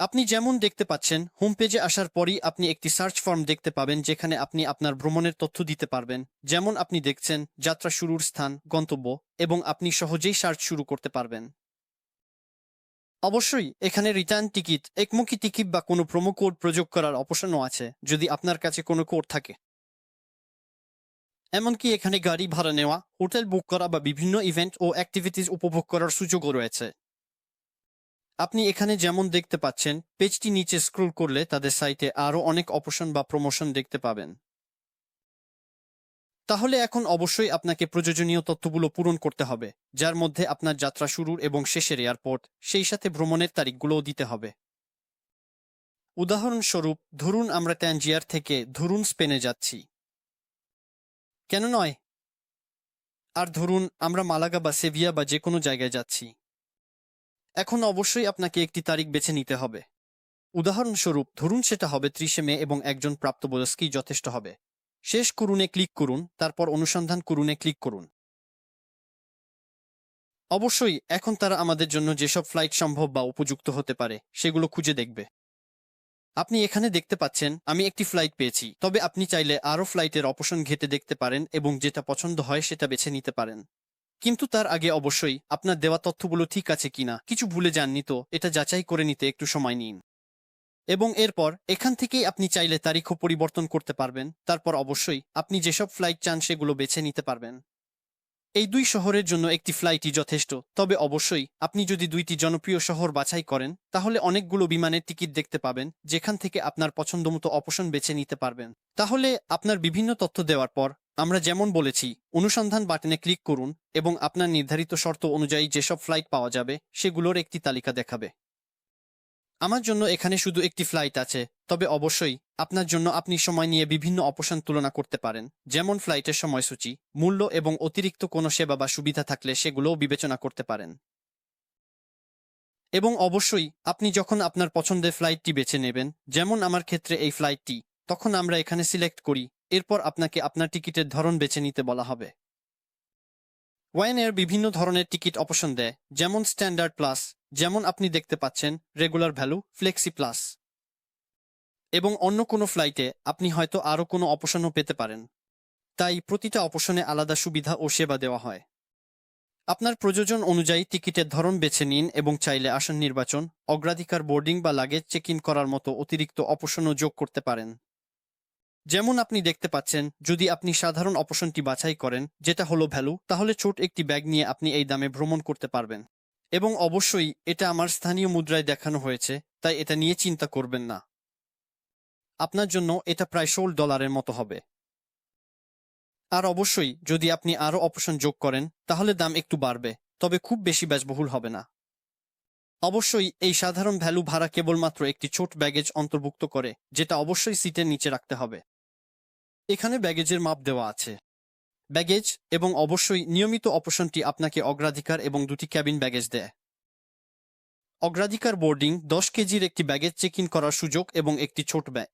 আপনি যেমন দেখতে পাচ্ছেন হোম পেজে আসার পরই আপনি একটি সার্চ ফর্ম দেখতে পাবেন, যেখানে আপনি আপনার ভ্রমণের তথ্য দিতে পারবেন। যেমন আপনি দেখছেন, যাত্রা শুরুর স্থান, গন্তব্য, এবং আপনি সহজেই সার্চ শুরু করতে পারবেন। অবশ্যই, এখানে রিটার্ন টিকিট একমুখী টিকিট বা কোনো প্রোমো কোড প্রয়োগ করার অপশনও আছে, যদি আপনার কাছে কোনো কোড থাকে। এমনকি এখানে গাড়ি ভাড়া নেওয়া, হোটেল বুক করা বা বিভিন্ন ইভেন্ট ও অ্যাক্টিভিটিস উপভোগ করার সুযোগও রয়েছে। আপনি এখানে যেমন দেখতে পাচ্ছেন, পেজটি নিচে স্ক্রল করলে তাদের সাইটে আরও অনেক অপশন বা প্রমোশন দেখতে পাবেন। তাহলে এখন অবশ্যই আপনাকে প্রয়োজনীয় তথ্যগুলো পূরণ করতে হবে, যার মধ্যে আপনার যাত্রা শুরুর এবং শেষের এয়ারপোর্ট, সেই সাথে ভ্রমণের তারিখগুলোও দিতে হবে। উদাহরণস্বরূপ, ধরুন আমরা ট্যানজিয়ার থেকে ধরুন স্পেনে যাচ্ছি। কেন নয়? আর ধরুন, আমরা মালাগা বা সেভিয়া বা যে কোনো জায়গায় যাচ্ছি। এখন অবশ্যই আপনাকে একটি তারিখ বেছে নিতে হবে। উদাহরণস্বরূপ, ধরুন সেটা হবে ত্রিশে মে এবং একজন প্রাপ্তবয়স্কই যথেষ্ট হবে। শেষ করুনে ক্লিক করুন, তারপর অনুসন্ধান করুনে ক্লিক করুন। অবশ্যই, এখন তারা আমাদের জন্য যেসব ফ্লাইট সম্ভব বা উপযুক্ত হতে পারে, সেগুলো খুঁজে দেখবে। আপনি এখানে দেখতে পাচ্ছেন, আমি একটি ফ্লাইট পেয়েছি, তবে আপনি চাইলে আরও ফ্লাইটের অপশন ঘেটে দেখতে পারেন এবং যেটা পছন্দ হয় সেটা বেছে নিতে পারেন। কিন্তু তার আগে অবশ্যই আপনার দেওয়া তথ্যগুলো ঠিক আছে কিনা, কিছু ভুলে যাননি তো, এটা যাচাই করে নিতে একটু সময় নিন। এবং এরপর, এখান থেকেই আপনি চাইলে তারিখও পরিবর্তন করতে পারবেন, তারপর অবশ্যই আপনি যেসব ফ্লাইট চান সেগুলো বেছে নিতে পারবেন। এই দুই শহরের জন্য একটি ফ্লাইটই যথেষ্ট, তবে অবশ্যই আপনি যদি দুইটি জনপ্রিয় শহর বাছাই করেন, তাহলে অনেকগুলো বিমানের টিকিট দেখতে পাবেন, যেখান থেকে আপনার পছন্দমতো অপশন বেছে নিতে পারবেন। তাহলে আপনার বিভিন্ন তথ্য দেওয়ার পর আমরা যেমন বলেছি, অনুসন্ধান বাটনে ক্লিক করুন এবং আপনার নির্ধারিত শর্ত অনুযায়ী যেসব ফ্লাইট পাওয়া যাবে, সেগুলোর একটি তালিকা দেখাবে। আমার জন্য এখানে শুধু একটি ফ্লাইট আছে, তবে অবশ্যই আপনার জন্য আপনি সময় নিয়ে বিভিন্ন অপশন তুলনা করতে পারেন, যেমন ফ্লাইটের সময়সূচি, মূল্য এবং অতিরিক্ত কোনো সেবা বা সুবিধা থাকলে সেগুলোও বিবেচনা করতে পারেন। এবং অবশ্যই আপনি যখন আপনার পছন্দের ফ্লাইটটি বেছে নেবেন, যেমন আমার ক্ষেত্রে এই ফ্লাইটটি, তখন আমরা এখানে সিলেক্ট করি এরপর আপনাকে আপনার টিকিটের ধরন বেছে নিতে বলা হবে। ওয়াইনের বিভিন্ন ধরনের টিকিট অপশন দেয়, যেমন স্ট্যান্ডার্ড প্লাস যেমন আপনি দেখতে পাচ্ছেন রেগুলার ভ্যালু ফ্লেক্সি প্লাস এবং অন্য কোনো ফ্লাইটে আপনি হয়তো আরও কোনো অপশনও পেতে পারেন। তাই প্রতিটা অপশনে আলাদা সুবিধা ও সেবা দেওয়া হয়। আপনার প্রয়োজন অনুযায়ী টিকিটের ধরন বেছে নিন এবং চাইলে আসন নির্বাচন, অগ্রাধিকার বোর্ডিং বা লাগেজ চেক ইন করার মতো অতিরিক্ত অপশনও যোগ করতে পারেন। যেমন আপনি দেখতে পাচ্ছেন, যদি আপনি সাধারণ অপশনটি বাছাই করেন, যেটা হলো ভ্যালু, তাহলে ছোট একটি ব্যাগ নিয়ে আপনি এই দামে ভ্রমণ করতে পারবেন। এবং অবশ্যই এটা আমার স্থানীয় মুদ্রায় দেখানো হয়েছে, তাই এটা নিয়ে চিন্তা করবেন না। আপনার জন্য এটা প্রায় ষোল ডলারের মতো হবে। আর অবশ্যই, যদি আপনি আরও অপশন যোগ করেন, তাহলে দাম একটু বাড়বে, তবে খুব বেশি ব্যয়বহুল হবে না। অবশ্যই, এই সাধারণ ভ্যালু ভাড়া কেবলমাত্র একটি ছোট ব্যাগেজ অন্তর্ভুক্ত করে, যেটা অবশ্যই সিটের নিচে রাখতে হবে। এখানে ব্যাগেজের মাপ দেওয়া আছে। ব্যাগেজ এবং অবশ্যই নিয়মিত অপশনটি আপনাকে অগ্রাধিকার এবং দুটি ক্যাবিন ব্যাগেজ দেয়। অগ্রাধিকার বোর্ডিং দশ কেজির একটি ব্যাগেজ চেক ইন করার সুযোগ এবং একটি ছোট ব্যাগ।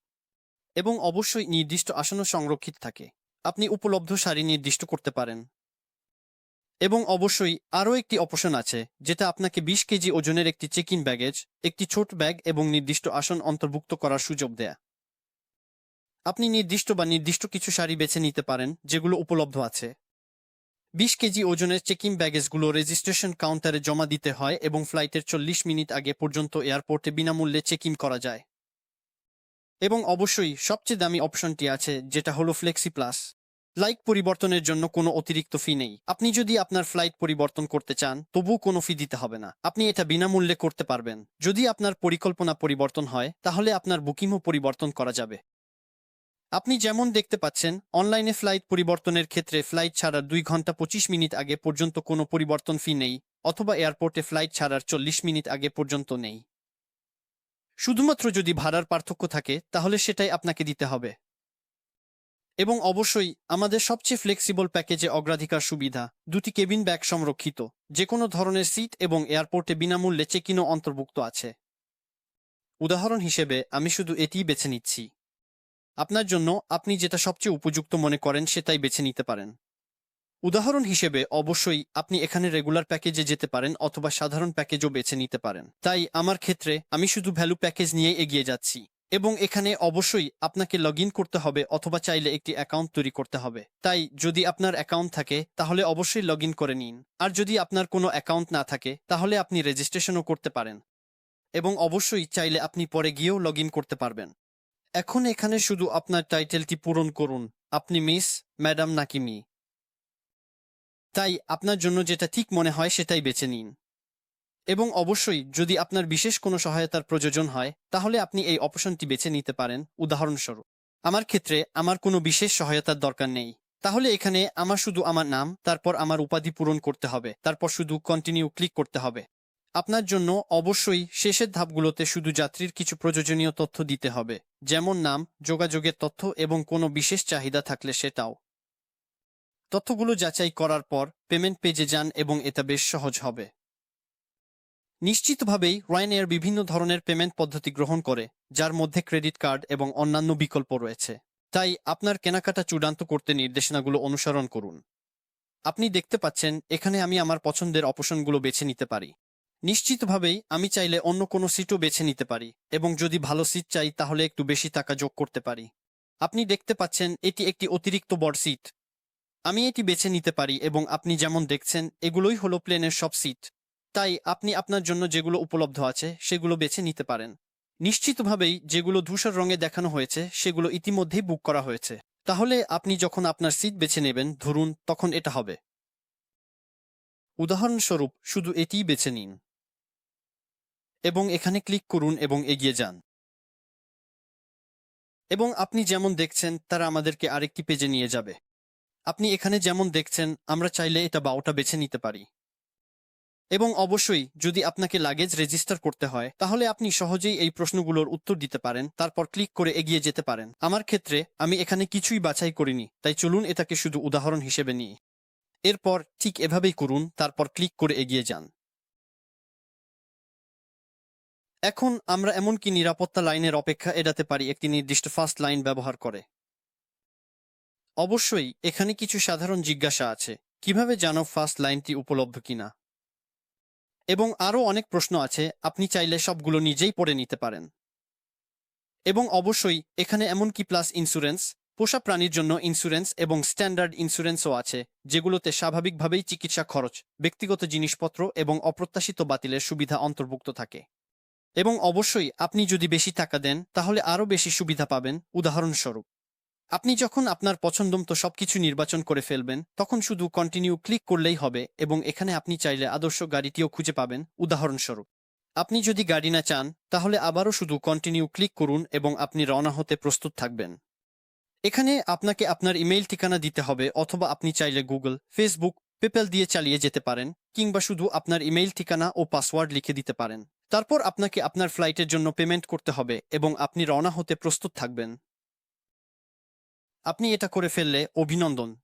এবং অবশ্যই নির্দিষ্ট আসনও সংরক্ষিত থাকে। আপনি উপলব্ধ সারি নির্দিষ্ট করতে পারেন। এবং অবশ্যই আরও একটি অপশন আছে, যেটা আপনাকে বিশ কেজি ওজনের একটি চেক ইন ব্যাগেজ, একটি ছোট ব্যাগ এবং নির্দিষ্ট আসন অন্তর্ভুক্ত করার সুযোগ দেয়া। আপনি নির্দিষ্ট বা নির্দিষ্ট কিছু শাড়ি বেছে নিতে পারেন, যেগুলো উপলব্ধ আছে। বিশ কেজি ওজনের চেকিং ব্যাগেজগুলো রেজিস্ট্রেশন কাউন্টারে জমা দিতে হয় এবং ফ্লাইটের চল্লিশ মিনিট আগে পর্যন্ত এয়ারপোর্টে বিনামূল্যে চেক করা যায়। এবং অবশ্যই সবচেয়ে দামি অপশনটি আছে, যেটা হলো ফ্লেক্সি প্লাস লাইক পরিবর্তনের জন্য কোনো অতিরিক্ত ফি নেই। আপনি যদি আপনার ফ্লাইট পরিবর্তন করতে চান, তবুও কোনো ফি দিতে হবে না। আপনি এটা বিনামূল্যে করতে পারবেন। যদি আপনার পরিকল্পনা পরিবর্তন হয়, তাহলে আপনার বুকিংও পরিবর্তন করা যাবে। আপনি যেমন দেখতে পাচ্ছেন, অনলাইনে ফ্লাইট পরিবর্তনের ক্ষেত্রে ফ্লাইট ছাড়ার দুই ঘণ্টা পঁচিশ মিনিট আগে পর্যন্ত কোনো পরিবর্তন ফি নেই, অথবা এয়ারপোর্টে ফ্লাইট ছাড়ার চল্লিশ মিনিট আগে পর্যন্ত নেই। শুধুমাত্র যদি ভাড়ার পার্থক্য থাকে, তাহলে সেটাই আপনাকে দিতে হবে। এবং অবশ্যই, আমাদের সবচেয়ে ফ্লেক্সিবল প্যাকেজে অগ্রাধিকার সুবিধা, দুটি কেবিন ব্যাগ সংরক্ষিত যে কোনো ধরনের সিট এবং এয়ারপোর্টে বিনামূল্যে চেক ইনও অন্তর্ভুক্ত আছে। উদাহরণ হিসেবে, আমি শুধু এটিই বেছে নিচ্ছি। আপনার জন্য আপনি যেটা সবচেয়ে উপযুক্ত মনে করেন সেটাই বেছে নিতে পারেন। উদাহরণ হিসেবে অবশ্যই আপনি এখানে রেগুলার প্যাকেজে যেতে পারেন অথবা সাধারণ প্যাকেজও বেছে নিতে পারেন। তাই আমার ক্ষেত্রে আমি শুধু ভ্যালু প্যাকেজ নিয়ে এগিয়ে যাচ্ছি এবং এখানে অবশ্যই আপনাকে লগ করতে হবে অথবা চাইলে একটি অ্যাকাউন্ট তৈরি করতে হবে। তাই যদি আপনার অ্যাকাউন্ট থাকে তাহলে অবশ্যই লগ করে নিন। আর যদি আপনার কোনো অ্যাকাউন্ট না থাকে তাহলে আপনি রেজিস্ট্রেশনও করতে পারেন এবং অবশ্যই চাইলে আপনি পরে গিয়েও লগ করতে পারবেন। এখন এখানে শুধু আপনার টাইটেলটি পূরণ করুন। আপনি মিস, ম্যাডাম নাকি মি? তাই আপনার জন্য যেটা ঠিক মনে হয় সেটাই বেছে নিন। এবং অবশ্যই, যদি আপনার বিশেষ কোনো সহায়তার প্রয়োজন হয়, তাহলে আপনি এই অপশনটি বেছে নিতে পারেন। উদাহরণস্বরূপ, আমার ক্ষেত্রে আমার কোনো বিশেষ সহায়তার দরকার নেই। তাহলে এখানে আমার শুধু আমার নাম, তারপর আমার উপাধি পূরণ করতে হবে, তারপর শুধু কন্টিনিউ ক্লিক করতে হবে। আপনার জন্য অবশ্যই শেষের ধাপগুলোতে শুধু যাত্রীর কিছু প্রয়োজনীয় তথ্য দিতে হবে, যেমন নাম, যোগাযোগের তথ্য এবং কোনো বিশেষ চাহিদা থাকলে সেটাও। তথ্যগুলো যাচাই করার পর পেমেন্ট পেজে যান এবং এটা বেশ সহজ হবে। নিশ্চিতভাবেই এয়ার বিভিন্ন ধরনের পেমেন্ট পদ্ধতি গ্রহণ করে, যার মধ্যে ক্রেডিট কার্ড এবং অন্যান্য বিকল্প রয়েছে। তাই আপনার কেনাকাটা চূড়ান্ত করতে নির্দেশনাগুলো অনুসরণ করুন। আপনি দেখতে পাচ্ছেন, এখানে আমি আমার পছন্দের অপশনগুলো বেছে নিতে পারি। নিশ্চিতভাবেই আমি চাইলে অন্য কোনো সিটও বেছে নিতে পারি, এবং যদি ভালো সিট চাই তাহলে একটু বেশি টাকা যোগ করতে পারি। আপনি দেখতে পাচ্ছেন এটি একটি অতিরিক্ত বড় সিট। আমি এটি বেছে নিতে পারি এবং আপনি যেমন দেখছেন এগুলোই হলো প্লেনের সব সিট। তাই আপনি আপনার জন্য যেগুলো উপলব্ধ আছে সেগুলো বেছে নিতে পারেন। নিশ্চিতভাবেই যেগুলো ধূসর রঙে দেখানো হয়েছে সেগুলো ইতিমধ্যেই বুক করা হয়েছে। তাহলে আপনি যখন আপনার সিট বেছে নেবেন, ধরুন তখন এটা হবে। উদাহরণস্বরূপ, শুধু এটিই বেছে নিন। এবং এখানে ক্লিক করুন এবং এগিয়ে যান। এবং আপনি যেমন দেখছেন, তারা আমাদেরকে আরেকটি পেজে নিয়ে যাবে। আপনি এখানে যেমন দেখছেন, আমরা চাইলে এটা বাওটা বেছে নিতে পারি। এবং অবশ্যই, যদি আপনাকে লাগেজ রেজিস্টার করতে হয়, তাহলে আপনি সহজেই এই প্রশ্নগুলোর উত্তর দিতে পারেন, তারপর ক্লিক করে এগিয়ে যেতে পারেন। আমার ক্ষেত্রে, আমি এখানে কিছুই বাছাই করিনি, তাই চলুন এটাকে শুধু উদাহরণ হিসেবে নিই। এরপর, ঠিক এভাবেই করুন, তারপর ক্লিক করে এগিয়ে যান। এখন আমরা এমনকি নিরাপত্তা লাইনের অপেক্ষা এড়াতে পারি একটি নির্দিষ্ট ফার্স্ট লাইন ব্যবহার করে? অবশ্যই, এখানে কিছু সাধারণ জিজ্ঞাসা আছে। কীভাবে জানো ফার্স্ট লাইনটি উপলব্ধ কিনা? এবং আরও অনেক প্রশ্ন আছে, আপনি চাইলে সবগুলো নিজেই পড়ে নিতে পারেন। এবং অবশ্যই, এখানে এমনকি প্লাস ইন্স্যুরেন্স পোষা প্রাণীর জন্য ইন্স্যুরেন্স এবং স্ট্যান্ডার্ড ইন্স্যুরেন্সও আছে, যেগুলোতে স্বাভাবিকভাবেই চিকিৎসা খরচ, ব্যক্তিগত জিনিসপত্র এবং অপ্রত্যাশিত বাতিলের সুবিধা অন্তর্ভুক্ত থাকে। এবং অবশ্যই আপনি যদি বেশি টাকা দেন, তাহলে আরও বেশি সুবিধা পাবেন। উদাহরণস্বরূপ, আপনি যখন আপনার পছন্দমতো সবকিছু নির্বাচন করে ফেলবেন, তখন শুধু কন্টিনিউ ক্লিক করলেই হবে এবং এখানে আপনি চাইলে আদর্শ গাড়িটিও খুঁজে পাবেন। উদাহরণস্বরূপ, আপনি যদি গাড়ি না চান, তাহলে আবারও শুধু কন্টিনিউ ক্লিক করুন এবং আপনি রওনা হতে প্রস্তুত থাকবেন। এখানে আপনাকে আপনার ইমেইল ঠিকানা দিতে হবে অথবা আপনি চাইলে গুগল, ফেসবুক, পেপ্যাল দিয়ে চালিয়ে যেতে পারেন কিংবা শুধু আপনার ইমেইল ঠিকানা ও পাসওয়ার্ড লিখে দিতে পারেন। তারপর আপনাকে আপনার ফ্লাইটের জন্য পেমেন্ট করতে হবে এবং আপনি রওনা হতে প্রস্তুত থাকবেন। আপনি এটা করে ফেললে অভিনন্দন।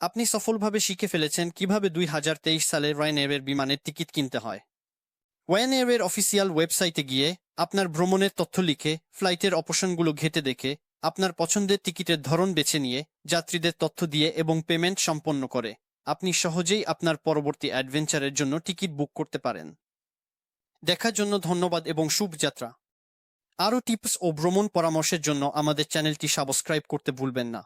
আপনি সফলভাবে শিখে ফেলেছেন কীভাবে দুই হাজার তেইশ সালে রয়নেয়ারের বিমানের টিকিট কিনতে হয়। ওয়াইনেয়ারের অফিসিয়াল ওয়েবসাইটে গিয়ে আপনার ভ্রমণের তথ্য লিখে, ফ্লাইটের অপশনগুলো ঘেটে দেখে, আপনার পছন্দের টিকিটের ধরন বেছে নিয়ে, যাত্রীদের তথ্য দিয়ে এবং পেমেন্ট সম্পন্ন করে। আপনি সহজেই আপনার পরবর্তী অ্যাডভেঞ্চারের জন্য টিকিট বুক করতে পারেন। দেখার জন্য ধন্যবাদ এবং শুভযাত্রা। আরও টিপস ও ভ্রমণ পরামর্শের জন্য আমাদের চ্যানেলটি সাবস্ক্রাইব করতে ভুলবেন না।